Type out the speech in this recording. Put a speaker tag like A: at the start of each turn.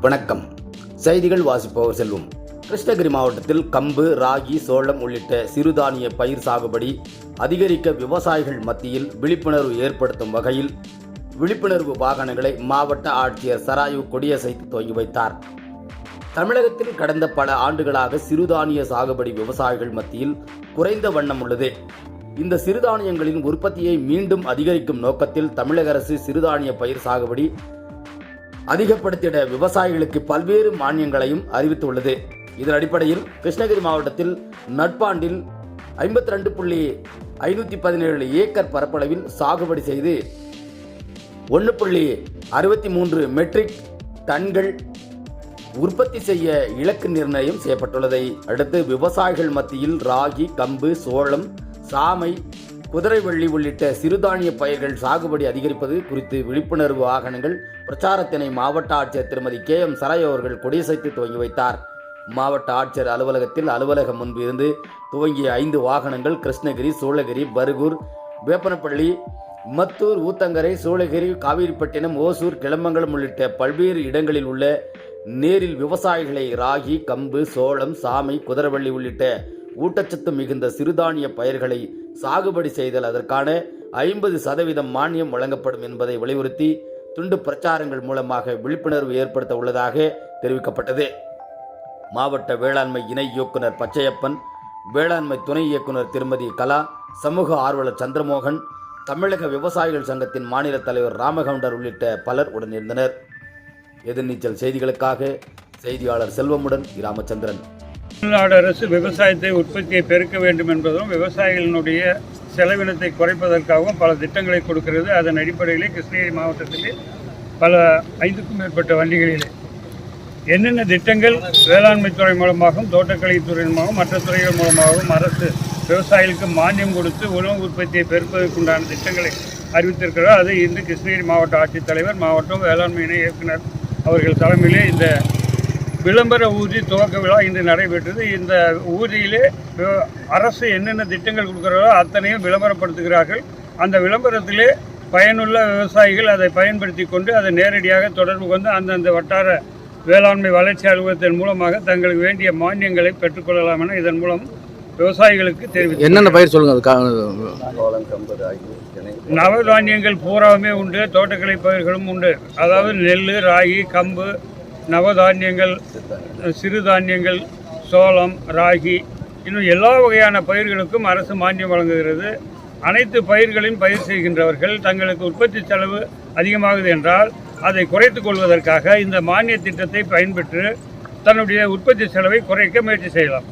A: வணக்கம். செய்திகள் வாசிப்பவர் செல்வம். கிருஷ்ணகிரி மாவட்டத்தில் கம்பு ராகி சோளம் உள்ளிட்ட சிறுதானிய பயிர் சாகுபடி அதிகரிக்க விவசாயிகள் மத்தியில் விழிப்புணர்வு ஏற்படுத்தும் வகையில் விழிப்புணர்வு வாகனங்களை மாவட்ட ஆட்சியர் சராயு கொடியசைத்து துவங்கி வைத்தார். தமிழகத்தில் கடந்த பல ஆண்டுகளாக சிறுதானிய சாகுபடி விவசாயிகள் மத்தியில் குறைந்த வண்ணம் உள்ளது. இந்த சிறுதானியங்களின் உற்பத்தியை மீண்டும் அதிகரிக்கும் நோக்கத்தில் தமிழக அரசு சிறுதானிய பயிர் சாகுபடி அதிகப்படுத்திட விவசாயிகளுக்கு பல்வேறு மானியங்களையும் அறிவித்துள்ளது. இதன் அடிப்படையில் கிருஷ்ணகிரி மாவட்டத்தில் நட்பாண்டில் ஐம்பத்தி ரெண்டு புள்ளி ஐநூற்றி பதினேழு ஏக்கர் பரப்பளவில் சாகுபடி செய்து ஒன்று புள்ளி அறுபத்தி மூன்று மெட்ரிக் டன்கள் உற்பத்தி செய்ய இலக்கு நிர்ணயம் செய்யப்பட்டுள்ளதை அடுத்து விவசாயிகள் மத்தியில் ராகி கம்பு சோளம் சாமை குதிரைவள்ளி உள்ளிட்ட சிறுதானிய பயிர்கள் சாகுபடி அதிகரிப்பது குறித்து விழிப்புணர்வு வாகனங்கள் பிரச்சாரத்தினை மாவட்ட ஆட்சியர் திருமதி கே எம் சராய் அவர்கள் கொடியசைத்து துவங்கி வைத்தார். மாவட்ட ஆட்சியர் அலுவலகத்தில் அலுவலகம் முன்பு இருந்து துவங்கிய ஐந்து வாகனங்கள் கிருஷ்ணகிரி சூளகிரி பருகூர் வேப்பனப்பள்ளி மத்தூர் ஊத்தங்கரை சூளகிரி காவிரிப்பட்டினம் ஓசூர் கிளம்பங்கலம் உள்ளிட்ட பல்வேறு இடங்களில் உள்ள நேரில் விவசாயிகளை ராகி கம்பு சோளம் சாமை குதிரவள்ளி உள்ளிட்ட ஊட்டச்சத்து மிகுந்த சிறுதானிய பயிர்களை சாகுபடி செய்தல் அதற்கான ஐம்பது சதவீதம் மானியம் வழங்கப்படும் என்பதை வலியுறுத்தி துண்டு பிரச்சாரங்கள் மூலமாக விழிப்புணர்வு ஏற்படுத்த உள்ளதாக தெரிவிக்கப்பட்டது. மாவட்ட வேளாண்மை இணை இயக்குனர் பச்சையப்பன் வேளாண்மை துணை இயக்குனர் திருமதி கலா சமூக ஆர்வலர் சந்திரமோகன் தமிழக விவசாயிகள் சங்கத்தின் மாநில தலைவர் ராமகவுண்டர் உள்ளிட்ட பலர் உடனிருந்தனர். எதிர்நீச்சல் செய்திகளுக்காக செய்தியாளர் செல்வமுடன் ராமச்சந்திரன்
B: தமிழ்நாடு அரசு விவசாயத்தை உற்பத்தியை பெருக்க வேண்டும் என்பதும் விவசாயிகளினுடைய செலவினத்தை குறைப்பதற்காகவும் பல திட்டங்களை கொடுக்கிறது. அதன் அடிப்படையிலே கிருஷ்ணகிரி மாவட்டத்திலே பல ஐந்துக்கும் மேற்பட்ட வண்டிகளிலே என்னென்ன திட்டங்கள் வேளாண்மை துறை மூலமாகவும் தோட்டக்கலைத்துறை மூலமாகவும் மற்ற துறைகள் மூலமாகவும் அரசு விவசாயிகளுக்கு மானியம் கொடுத்து உணவு உற்பத்தியை பெருப்பதற்குண்டான திட்டங்களை அறிவித்திருக்கிறார் அதை இன்று கிருஷ்ணகிரி மாவட்ட ஆட்சித்தலைவர் மாவட்டம் வேளாண்மை இணை இயக்குனர் அவர்கள் தலைமையிலே இந்த விளம்பர ஊர்தி துவக்க விழா இன்று நடைபெற்றது. இந்த ஊர்தியிலே அஹ், அரசு என்னென்ன திட்டங்கள் கொடுக்கிறதோ அத்தனையும் விளம்பரப்படுத்துகிறார்கள். அந்த விளம்பரத்திலே பயனுள்ள விவசாயிகள் அதை பயன்படுத்தி கொண்டு அதை நேரடியாக தொடர்பு கொண்டு அந்தந்த வட்டார வேளாண்மை வளர்ச்சி அலுவலகத்தின் மூலமாக தங்களுக்கு வேண்டிய மானியங்களை பெற்றுக்கொள்ளலாம் என இதன் மூலம் விவசாயிகளுக்கு தெரிவித்தார்
C: என்னென்ன பயிர் சொல்லுங்க அது கா-
B: நவதானியங்கள் பூராவுமே உண்டு தோட்டக்கலை பயிர்களும் உண்டு. அதாவது நெல் ராகி கம்பு நவதானியங்கள் சிறுதானியங்கள். சோளம் ராகி இன்னும் எல்லா வகையான பயிர்களுக்கும் அரசு மானியம் வழங்குகிறது. அனைத்து பயிர்களையும் பயிர் செய்கின்றவர்கள் தங்களுக்கு உற்பத்தி செலவு அதிகமாகுது என்றால் அதை குறைத்துக் கொள்வதற்காக இந்த மானிய திட்டத்தை பயன்பெற்று தன்னுடைய உற்பத்தி செலவை குறைக்க முயற்சி செய்யலாம்.